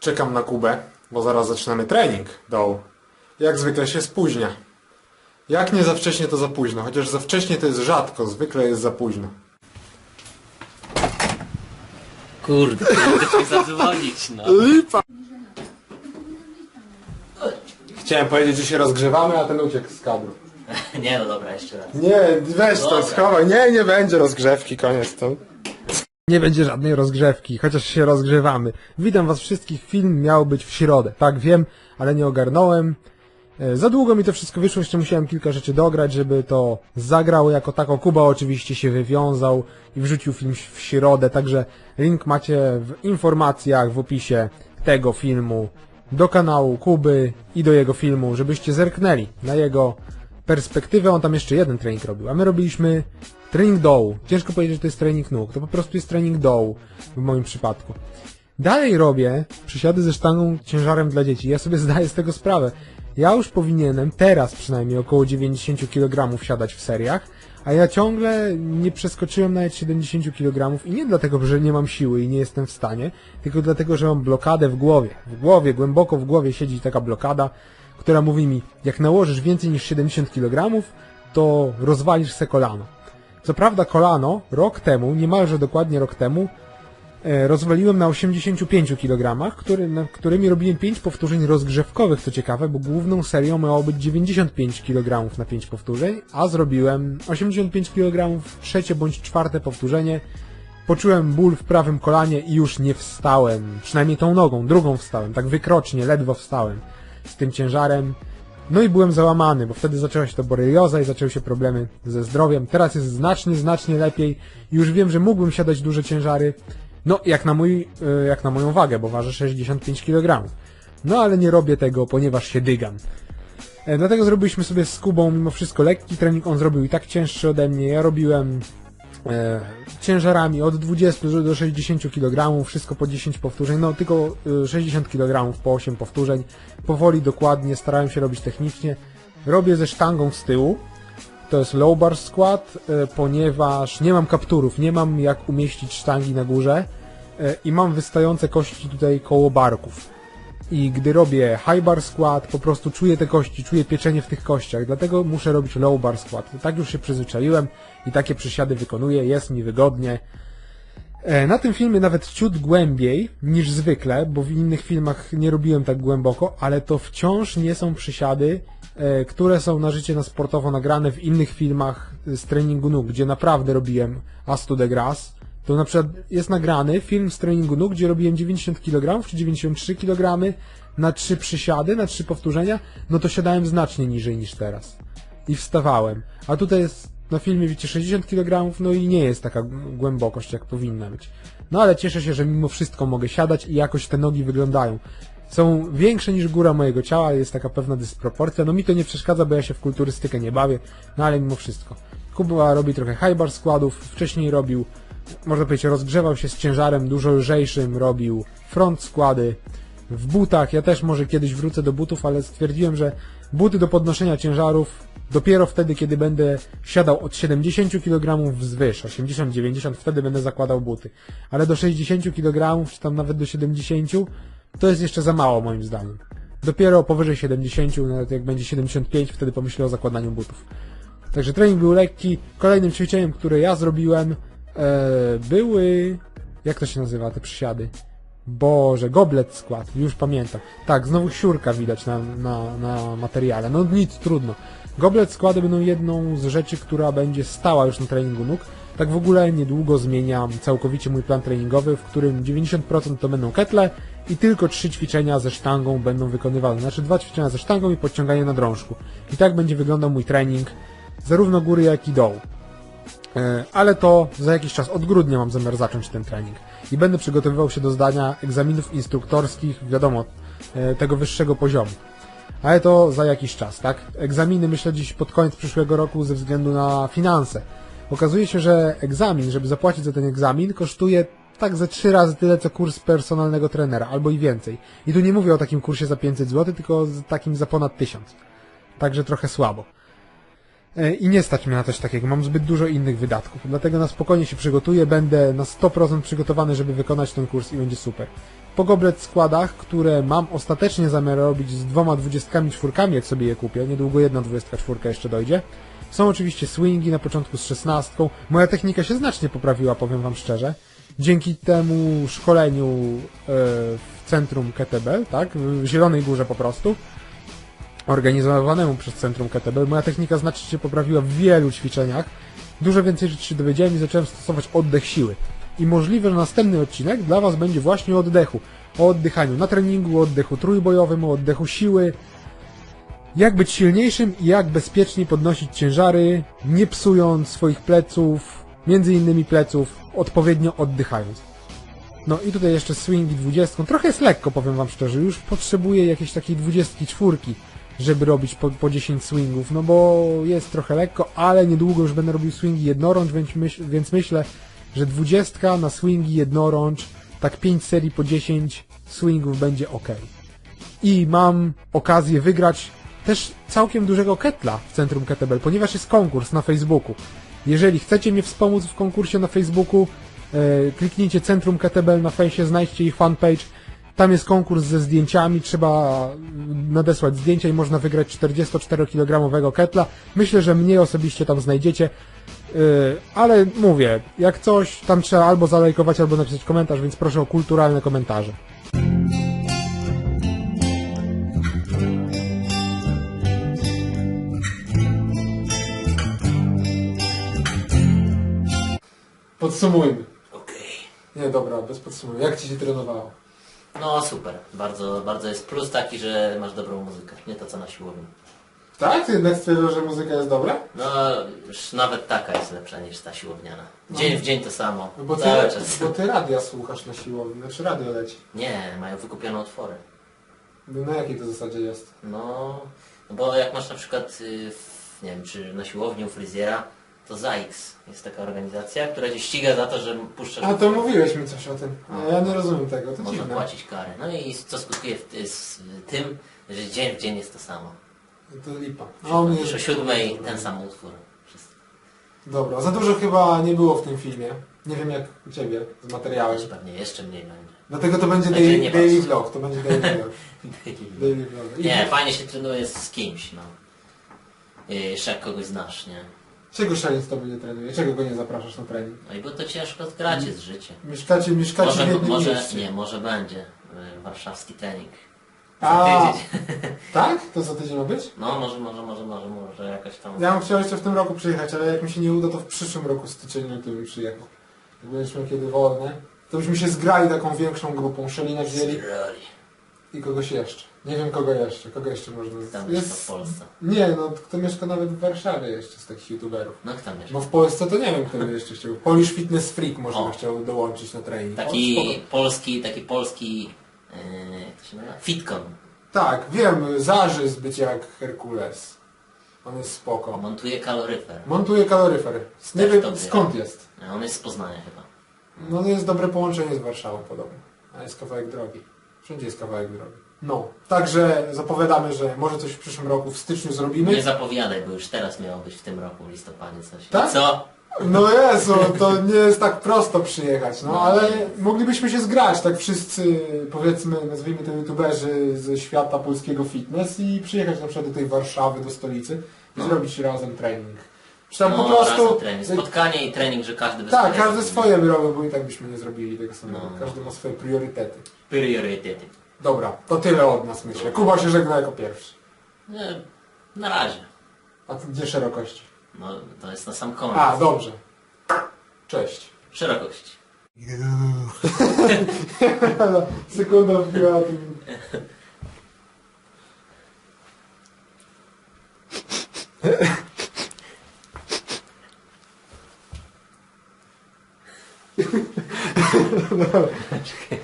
Czekam na Kubę, bo zaraz zaczynamy trening dołu. Jak zwykle się spóźnia. Jak nie za wcześnie, to za późno. Chociaż za wcześnie to jest rzadko, zwykle jest za późno. Kurde, zadzwonić, no. Lipa! Chciałem powiedzieć, że się rozgrzewamy, a ten uciekł z kadru. Nie no dobra, jeszcze raz. Nie, weź to, Dobra. schowaj. Nie, nie będzie rozgrzewki, koniec to. Nie będzie żadnej rozgrzewki, chociaż się rozgrzewamy. Witam was wszystkich, film miał być w środę. Tak, wiem, ale nie ogarnąłem. E, Za długo mi to wszystko wyszło, jeszcze musiałem kilka rzeczy dograć, żeby to zagrało jako tako. Kuba oczywiście się wywiązał i wrzucił film w środę, także link macie w informacjach, w opisie tego filmu do kanału Kuby i do jego filmu, żebyście zerknęli na jego perspektywę. On tam jeszcze jeden trening robił, a my robiliśmy trening dołu. Ciężko powiedzieć, że to jest trening nóg, to po prostu jest trening dołu w moim przypadku. Dalej robię przysiady ze sztangą ciężarem dla dzieci. Ja sobie zdaję z tego sprawę. Ja już powinienem teraz przynajmniej około 90 kg siadać w seriach, a ja ciągle nie przeskoczyłem nawet 70 kg i nie dlatego, że nie mam siły i nie jestem w stanie, tylko dlatego, że mam blokadę w głowie. W głowie, głęboko w głowie siedzi taka blokada, która mówi mi, jak nałożysz więcej niż 70 kg, to rozwalisz se kolano. Co prawda kolano rok temu, niemalże dokładnie rok temu, e, rozwaliłem na 85 kg, który, którymi robiłem 5 powtórzeń rozgrzewkowych, co ciekawe, bo główną serią miało być 95 kg na 5 powtórzeń, a zrobiłem 85 kg, trzecie bądź czwarte powtórzenie. Poczułem ból w prawym kolanie i już nie wstałem, przynajmniej tą nogą, drugą wstałem, tak wykrocznie, ledwo wstałem z tym ciężarem. No i byłem załamany, bo wtedy zaczęła się to borelioza i zaczęły się problemy ze zdrowiem. Teraz jest znacznie, znacznie lepiej. Już wiem, że mógłbym siadać duże ciężary. No, jak na, mój, e, jak na moją wagę, bo ważę 65 kg. No, ale nie robię tego, ponieważ się dygam. E, Dlatego zrobiliśmy sobie z Kubą mimo wszystko lekki trening. On zrobił i tak cięższy ode mnie. Ja robiłem ciężarami od 20 do- do 60 kg, wszystko po 10 powtórzeń, no tylko e, 60 kg po 8 powtórzeń. Powoli, dokładnie, starałem się robić technicznie. Robię ze sztangą z tyłu. To jest low bar squat, e, ponieważ nie mam kapturów, nie mam jak umieścić sztangi na górze e, i mam wystające kości tutaj koło barków. I gdy robię high bar squat, po prostu czuję te kości, czuję pieczenie w tych kościach, dlatego muszę robić low bar squat. Tak już się przyzwyczaiłem i takie przysiady wykonuję, jest mi wygodnie. E, Na tym filmie nawet ciut głębiej niż zwykle, bo w innych filmach nie robiłem tak głęboko, ale to wciąż nie są przysiady, e, które są na życie na sportowo nagrane w innych filmach z treningu nóg, gdzie naprawdę robiłem as to the. To na przykład jest nagrany film z treningu nóg, gdzie robiłem 90 kg czy 93 kg na trzy przysiady, na trzy powtórzenia, no to siadałem znacznie niżej niż teraz. I wstawałem. A tutaj jest na filmie widzicie 60 kg, no i nie jest taka głębokość jak powinna być. No ale cieszę się, że mimo wszystko mogę siadać i jakoś te nogi wyglądają. Są większe niż góra mojego ciała, jest taka pewna dysproporcja. No mi to nie przeszkadza, bo ja się w kulturystykę nie bawię, no ale mimo wszystko. Kuba robi trochę high bar składów, wcześniej robił, można powiedzieć, rozgrzewał się z ciężarem dużo lżejszym, robił front składy w butach. Ja też może kiedyś wrócę do butów, ale stwierdziłem, że buty do podnoszenia ciężarów dopiero wtedy, kiedy będę siadał od 70 kg wzwyż, 80-90, wtedy będę zakładał buty. Ale do 60 kg, czy tam nawet do 70, to jest jeszcze za mało moim zdaniem. Dopiero powyżej 70, nawet jak będzie 75, wtedy pomyślę o zakładaniu butów. Także trening był lekki. Kolejnym ćwiczeniem, które ja zrobiłem, były... Jak to się nazywa, te przysiady? Boże, goblet skład, już pamiętam. Tak, znowu siurka widać na, na, na materiale. No nic, trudno. Goblet składy będą jedną z rzeczy, która będzie stała już na treningu nóg. Tak w ogóle niedługo zmieniam całkowicie mój plan treningowy, w którym 90% to będą ketle i tylko trzy ćwiczenia ze sztangą będą wykonywane. Znaczy dwa ćwiczenia ze sztangą i podciąganie na drążku. I tak będzie wyglądał mój trening, zarówno góry jak i dołu. E, ale to za jakiś czas, od grudnia mam zamiar zacząć ten trening. I będę przygotowywał się do zdania egzaminów instruktorskich, wiadomo, e, tego wyższego poziomu. Ale to za jakiś czas, tak? Egzaminy myślę dziś pod koniec przyszłego roku ze względu na finanse. Okazuje się, że egzamin, żeby zapłacić za ten egzamin, kosztuje tak ze trzy razy tyle, co kurs personalnego trenera, albo i więcej. I tu nie mówię o takim kursie za 500 zł, tylko takim za ponad 1000. Także trochę słabo. E, I nie stać mnie na coś takiego, mam zbyt dużo innych wydatków. Dlatego na spokojnie się przygotuję, będę na 100% przygotowany, żeby wykonać ten kurs i będzie super. pogoblet składach, które mam ostatecznie zamiar robić z dwoma dwudziestkami czwórkami, jak sobie je kupię. Niedługo jedna dwudziestka czwórka jeszcze dojdzie. Są oczywiście swingi na początku z szesnastką. Moja technika się znacznie poprawiła, powiem wam szczerze. Dzięki temu szkoleniu e, w centrum Kettlebell, tak? W Zielonej Górze po prostu organizowanemu przez Centrum Kettlebell. Moja technika znacznie się poprawiła w wielu ćwiczeniach. Dużo więcej rzeczy się dowiedziałem i zacząłem stosować oddech siły. I możliwe, że następny odcinek dla Was będzie właśnie o oddechu. O oddychaniu na treningu, o oddechu trójbojowym, o oddechu siły. Jak być silniejszym i jak bezpiecznie podnosić ciężary, nie psując swoich pleców, między innymi pleców, odpowiednio oddychając. No i tutaj jeszcze swingi 20. Trochę jest lekko, powiem wam szczerze. Już potrzebuję jakiejś takiej 24, żeby robić po, po 10 swingów, no bo jest trochę lekko, ale niedługo już będę robił swingi jednorącz, więc, myśl, więc myślę, że 20 na swingi jednorącz, tak 5 serii po 10 swingów będzie ok. I mam okazję wygrać też całkiem dużego ketla w centrum Kettlebell, ponieważ jest konkurs na Facebooku. Jeżeli chcecie mnie wspomóc w konkursie na Facebooku, e, kliknijcie Centrum Kettlebell na fejsie, znajdźcie ich fanpage. Tam jest konkurs ze zdjęciami, trzeba nadesłać zdjęcia i można wygrać 44-kilogramowego ketla. Myślę, że mnie osobiście tam znajdziecie. Yy, ale mówię, jak coś, tam trzeba albo zalajkować, albo napisać komentarz, więc proszę o kulturalne komentarze. Podsumujmy. Okej. Nie, dobra, bez podsumowania. Jak Ci się trenowało? No super. Bardzo, bardzo jest plus taki, że masz dobrą muzykę. Nie to co na siłowni. Tak? Ty jednak stwierdził, że muzyka jest dobra? No już nawet taka jest lepsza niż ta siłowniana. Dzień w dzień to samo. No bo ty, Cały czas. bo ty radia słuchasz na siłowni, znaczy radio leci. Nie, mają wykupione otwory. No na jakiej to zasadzie jest? No, no bo jak masz na przykład, y, w, nie wiem, czy na siłowni u fryzjera, to ZAX jest taka organizacja, która cię ściga za to, że puszczasz... A to mówiłeś mi coś o tym. A ja nie rozumiem tego, to Można dziwne. płacić karę. No i co skutkuje w, z tym, że dzień w dzień jest to samo. To lipa. A u mnie... Już o siódmej ten sam utwór. Wszystko. Dobra, za dużo chyba nie było w tym filmie. Nie wiem jak u Ciebie z materiałem. Też pewnie jeszcze mniej będzie. Dlatego to będzie Będzie daily, nie daily patrz. vlog, to będzie daily vlog. daily vlog. I Nie, fajnie się trenuje z kimś, no. Y, Jeszcze jak kogoś znasz, nie? Czego szalec to będzie trenuje? Czego go nie zapraszasz na trening? No i bo to ciężko zgracie z życiem. Mieszkacie, mieszkacie w Może, jednym może, mieście. nie, może będzie y, warszawski trening. A, tak? To za tydzień ma być? No może, może, może, może, może jakoś tam... Ja bym chciał jeszcze w tym roku przyjechać, ale jak mi się nie uda, to w przyszłym roku styczeń luty bym przyjechał. Jak będziesz miał kiedy wolne, to byśmy się zgrali taką większą grupą. Szelina wzięli Zgrali. I kogoś jeszcze. Nie wiem kogo jeszcze. Kogo jeszcze można... Tam jest w Polsce. Nie, no kto mieszka nawet w Warszawie jeszcze z takich youtuberów. No kto mieszka? Bo w Polsce to nie wiem, kto by jeszcze chciał. Polish Fitness Freak może O. by chciał dołączyć na trening. Taki spoko. polski, taki polski... Yy, jak to się nazywa? Fitcon. Tak, wiem, Zarzy być jak Herkules. On jest spoko. Montuje kaloryfer. Montuje kaloryfer. Nie Też wiem skąd jest. On jest z Poznania chyba. No to jest dobre połączenie z Warszawą podobno. A jest kawałek drogi. Wszędzie jest kawałek drogi. No, także zapowiadamy, że może coś w przyszłym roku w styczniu zrobimy. Nie zapowiadaj, bo już teraz miało być w tym roku, w listopadzie coś. Tak? Co? No Jezu, to nie jest tak prosto przyjechać, no No, ale moglibyśmy się zgrać, tak wszyscy, powiedzmy, nazwijmy to youtuberzy ze świata polskiego fitness i przyjechać na przykład do tej Warszawy, do stolicy i No. zrobić razem trening. Czy tam no, po prostu... trening. Spotkanie i trening, że każdy bez Tak, każdy swoje by robił, bo i tak byśmy nie zrobili tego samego. No. Każdy ma swoje priorytety. Priorytety. Dobra, to tyle od nas myślę. Kuba się żegna jako pierwszy. Nie, na razie. A ty gdzie szerokości? No, to jest na sam koniec. A, dobrze. Cześć. Szerokość. Sekunda wbiła tym... no.